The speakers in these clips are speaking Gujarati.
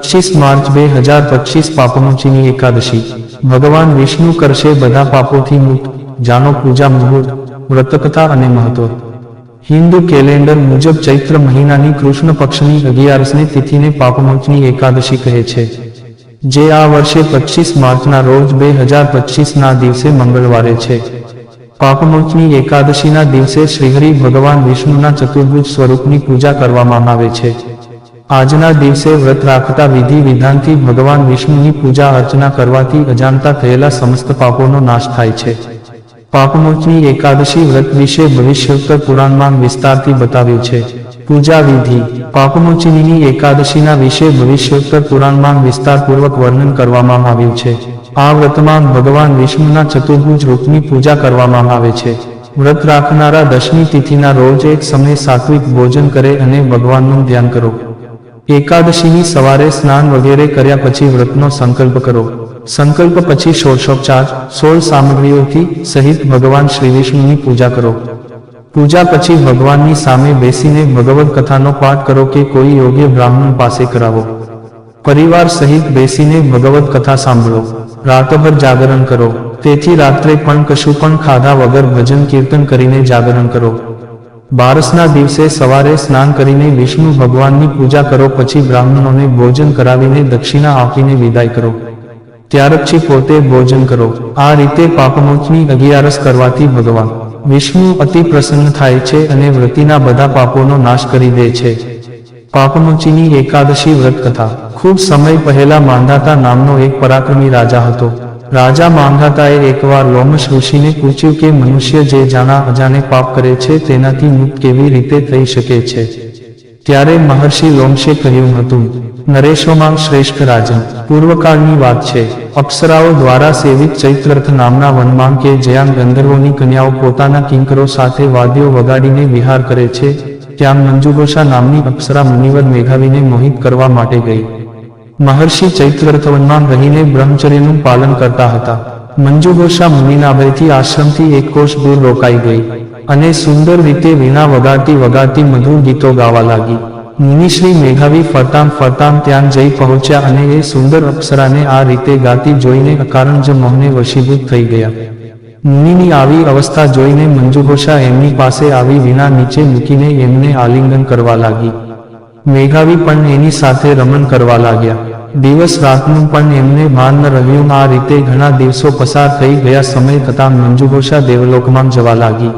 પચીસ માર્ચ બે હજાર પચીસ પાપમોચીની એકાદશી. ભગવાન વિષ્ણુ કરશે બધા પાપોથી મુક્ત. જાનો પૂજા મુહૂર્ત, વ્રતકથા અને મહત્વ. હિન્દુ કેલેન્ડર મુજબ ચૈત્ર મહિનાની કૃષ્ણ પક્ષની અગિયારસની તિથિને પાપમોચની એકાદશી કહે છે. જે આ વર્ષે પચીસ માર્ચના રોજ બે હજાર પચીસના દિવસે મંગળવારે છે. પાપમોચની એકાદશીના દિવસે શ્રીહરિ ભગવાન વિષ્ણુના ચતુર્ભુજ સ્વરૂપની પૂજા કરવામાં આવે છે. આજના દિવસે વ્રત રાખતા વિધિ વિધાનથી ભગવાન વિષ્ણુની પૂજા અર્ચના કરવાથી અજાણતા થયેલા સમસ્ત પાપોનો નાશ થાય છે. પાપમોચની એકાદશી વ્રત વિશે ભવિષ્યોત્તર પુરાણમાં વિસ્તારથી બતાવ્યું છે. પૂજા વિધિ. પાપમોચીની એકાદશીના વિશે ભવિષ્યોત્તર પુરાણમાં વિસ્તારપૂર્વક વર્ણન કરવામાં આવ્યું છે. આ વ્રતમાં ભગવાન વિષ્ણુના ચતુર્ભુજ રૂપની પૂજા કરવામાં આવે છે. વ્રત રાખનારા દશમી તિથિના રોજ એક સમયે સાત્વિક ભોજન કરે અને ભગવાનનું ધ્યાન કરો. એકાદશીની સવારે સ્નાન વગેરે કર્યા પછી વ્રતનો સંકલ્પ કરો. સંકલ્પ પછી ષોડશોપચાર સોળ સામગ્રીઓથી સહિત ભગવાન શ્રી વિષ્ણુની પૂજા કરો. પૂજા પછી ભગવાનની સામે બેસીને ભગવદ કથાનો પાઠ કરો કે કોઈ યોગ્ય બ્રાહ્મણ પાસે કરાવો. પરિવાર સહિત બેસીને ભગવદ કથા સાંભળો. રાતભર જાગરણ કરો. તેથી રાત્રે પણ કશું પણ ખાધા વગર ભજન કીર્તન કરીને જાગરણ કરો. બારસના દિવસે સવારે સ્નાન કરીને વિષ્ણુ ભગવાનની પૂજા કરો, પછી બ્રાહ્મણોને ભોજન કરાવીને દક્ષિણા આપીને વિદાય કરો. ત્યાર પછી પોતે ભોજન કરો. આ રીતે પાપમોચની અગિયારસ કરવાથી ભગવાન વિષ્ણુ અતિ પ્રસન્ન થાય છે અને વ્રતિના બધા પાપોનો નાશ કરી દે છે. પાપમોચીની એકાદશી વ્રત કથા. ખૂબ સમય પહેલા માંધાતા નામનો એક પરાક્રમી રાજા હતો. રાજા માંધાતાએ એકવાર લોમશ ઋષિને પૂછ્યું કે, મનુષ્ય જે જાણા અજાણે પાપ કરે છે, તેનાથી મુક્ત કેવી રીતે થઈ શકે છે? ત્યારે મહર્ષિ લોમશે કહ્યું હતું, નરેશોમાં શ્રેષ્ઠ રાજન પૂર્વકાળની વાત છે. અપ્સરાઓ દ્વારા સેવિત ચૈત્રર્થ નામના વનમાં કે જ્યાં ગંધર્વોની કન્યાઓ પોતાના કિંકરો સાથે વાદ્યો વગાડીને વિહાર કરે છે, ત્યાં મંજુઘોષા નામની અપ્સરા મુનિવર મેઘાવીને મોહિત કરવા માટે ગઈ. મહર્ષિ ચૈત્રવનમાં રહીને બ્રહ્મચર્યનું પાલન કરતા હતા. મંજુઘોષા મુનિના ભયથી આશ્રમથી એક કોષ દૂર રોકાઈ ગઈ અને સુંદર રીતે વીણા વગાડતી વગાડતી મધુર ગીતો ગાવા લાગી. મુનિશ્રી મેઘાવી ફરતામ ફરતામ ત્યાં જઈ પહોંચ્યા અને એ સુંદર અપ્સરાને આ રીતે ગાતી જોઈને અકારણ જ મોહને વશીભૂત થઈ ગયા. મુનિની આવી અવસ્થા જોઈને મંજુઘોષા એમની પાસે આવી વીણા નીચે મૂકીને એમને આલિંગન કરવા લાગી. મેઘાવી પણ એની સાથે રમણ કરવા લાગ્યા. દિવસ રાતનું પણ એમને ભાન રહ્યું. આ રીતે ઘણા દિવસો પસાર થઈ ગયા. સમય થતાં મંજુઘોષા દેવલોકમાં જવા લાગી.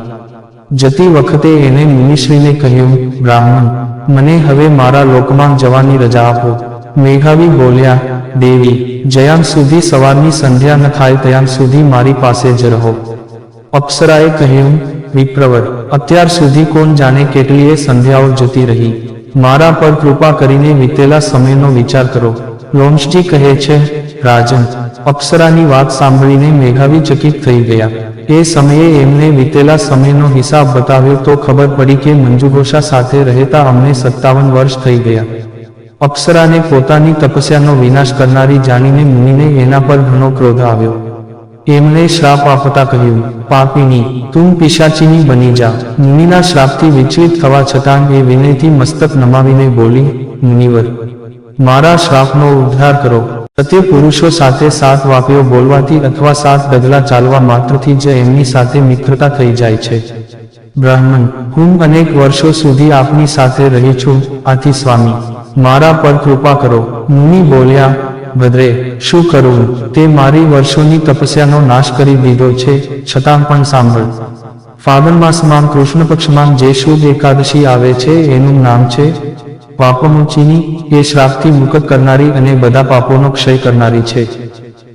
જતી વખતે એને મુનિશ્રીને કહ્યું, બ્રાહ્મણ, મને હવે મારા લોકમાં જવાની રજા આપો. મેઘાવી બોલ્યા, દેવી, જયાં સુધી સવારની સંધ્યા ન થાય ત્યાં સુધી મારી પાસે જ રહો. અપ્સરાએ કહ્યું, વિપ્રવર, અત્યાર સુધી કોણ જાણે કેટલીય સંધ્યાઓ જતી રહી. મારા પર કૃપા કરીને વીતેલા સમયનો વિચાર કરો. લોમશજી કહે છે, રાજન, અપ્સરાની વાત સાંભળીને મેઘાવી ચકિત થઈ ગયા. એ સમયે એમને વીતેલા સમયનો હિસાબ બતાવ્યો તો ખબર પડી કે મંજુઘોષા સાથે રહેતા અમને સત્તાવન વર્ષ થઈ ગયા. અપ્સરાને પોતાની તપસ્યાનો વિનાશ કરનારી જાણીને મુનિને એના પર ઘણો ક્રોધ આવ્યો. એમણે શ્રાપ આપતા કહ્યું, પાપીની, તું પિશાચીની બની જા. મુનિના શ્રાપથી વિચલિત થવા છતાં એ વિનયથી મસ્તક નમાવીને બોલી, મુનિવર, મારા શ્રાપનો ઉદ્ધાર કરો. સત્ય પુરુષો સાથે સાત વાક્યો બોલવાથી અથવા સાત ડગલા ચાલવા માત્રથી જ એમની સાથે મિત્રતા થઈ જાય છે. બ્રાહ્મણ, હું અનેક વર્ષો સુધી આપની સાથે રહી છું, આથી સ્વામી, મારા પર કૃપા કરો. મુનિ બોલ્યા ભદ્રે શું કરું? તે મારી વર્ષોની તપસ્યાનો નાશ કરી દીધો છે, છતાં પણ સાંભળ. ફાગણ માસમાં કૃષ્ણ પક્ષમાં જે શુદ્ધ એકાદશી આવે છે, એનું નામ છે પાપમુચીની. એ શ્રાપથી મુક્ત કરનારી અને બધા પાપોનો ક્ષય કરનારી છે.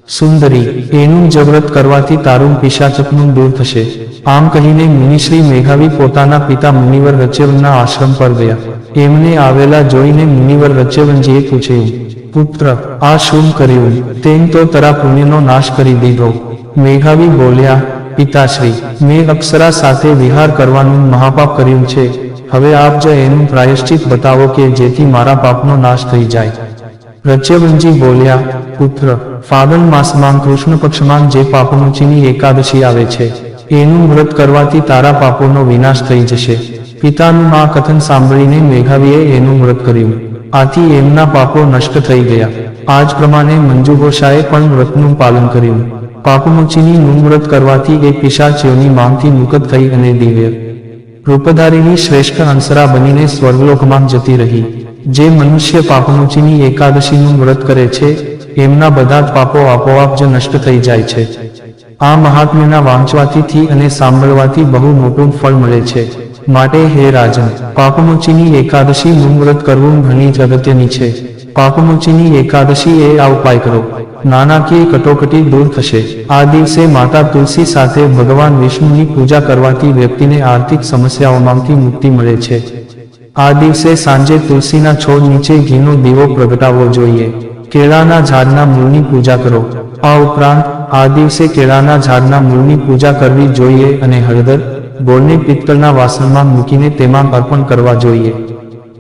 સુંદરી, એનું જવ્રત કરવાથી તારું પિશાચકનું દૂર થશે. આમ કહીને મુનિશ્રી મેઘાવી પોતાના પિતા મુનિવર રચેવનના આશ્રમ પર ગયા. એમને આવેલા જોઈને મુનિવર રચેવનજીએ પૂછ્યું પુત્ર, આ શું કર્યું? તેમ તો તારા પુણ્યનો નાશ કરી દીધો. મેઘાવી બોલ્યા, પિતાશ્રી, મેં અક્ષરા સાથે વિહાર કરવાનું મહાપાપ કર્યું છે. હવે આપ જ એનું પ્રાયશ્ચિત બતાવો કે જેથી મારા પાપનો નાશ થઈ જાય. રચ્યવંજી બોલ્યા, પુત્ર, ફાગણ માસમાં કૃષ્ણ પક્ષમાં જે પાપમુચીની એકાદશી આવે છે, એનું વ્રત કરવાથી તારા પાપોનો વિનાશ થઈ જશે. પિતાનું આ કથન સાંભળીને મેઘાવીએ એનું વ્રત કર્યું. આથી એમના પાપો નષ્ટ થઈ ગયા. આ પ્રમાણે મંજુઘોષાએ પણ વ્રતનું પાલન કર્યું. પાપમોચીની નું કરવાથી એ પિશાચીઓની માંગથી મુક્ત થઈ અને દિવ્ય. રૂપધારીની શ્રેષ્ઠ અંસરા બનીને સ્વર્ગલોકમાં જતી રહી. જે મનુષ્ય પાપમોચીની એકાદશીનું વ્રત કરે છે, એમના બધા જ પાપો આપોઆપ જ નષ્ટ થઈ જાય છે. આ મહાત્મ્યના વાંચવાથી અને સાંભળવાથી બહુ મોટું ફળ મળે છે. માટે હે રાજન પાપમોચીની એકાદશી નું કરવું ઘણી અગત્યની છે. પાપમોચીની એકાદશી એ આ ઉપાય કરો. નાણાકીય કટોકટી દૂર થશે. આ દિવસે માતા તુલસી સાથે ભગવાન વિષ્ણુની પૂજા કરવાથી વ્યક્તિને આર્થિક સમસ્યાઓમાંથી મુક્તિ મળે છે. આ દિવસે સાંજે તુલસીના છોડ નીચે ઘીનો દીવો પ્રગટાવવો જોઈએ. કેળાના ઝાડના મૂળની પૂજા કરો. આ ઉપરાંત, આ દિવસે કેળાના ઝાડના મૂળની પૂજા કરવી જોઈએ અને હળદર ગોળને પિત્તળના વાસણમાં મૂકીને તેમાં અર્પણ કરવા જોઈએ.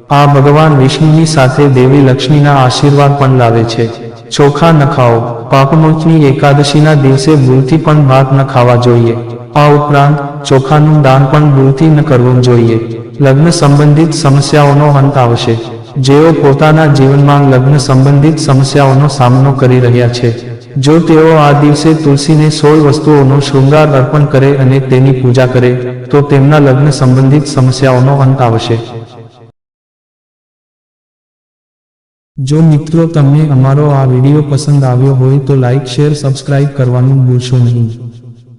આ ભગવાન વિષ્ણુની સાથે દેવી લક્ષ્મીના આશીર્વાદ પણ લાવે છે. ચોખા ન ખાઓ. પાપમોચની એકાદશીના દિવસે ભૂલથી પણ ભાત ન ખાવા જોઈએ. આ ઉપરાંત ચોખાનું દાન પણ ભૂલથી ન કરવું જોઈએ. લગ્ન સંબંધિત સમસ્યાઓનો અંત આવશે. જેઓ પોતાના જીવનમાં લગ્ન સંબંધિત સમસ્યાઓનો સામનો કરી રહ્યા છે. જો તેઓ આ દિવસે તુલસીને સોળ વસ્તુઓનો શૃંગાર અર્પણ કરે અને તેની પૂજા કરે, તો તેમના લગ્ન સંબંધિત સમસ્યાઓનો અંત આવશે. જો મિત્રો તમને અમારો આ વીડિયો પસંદ આવ્યો હોય તો લાઇક શેર, સબસ્ક્રાઇબ કરવાનું ભૂલશો નહીં.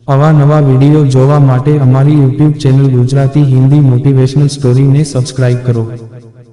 આવા નવા વીડિયો જોવા માટે અમારી YouTube channel Gujarati Hindi motivational સ્ટોરીને subscribe કરો.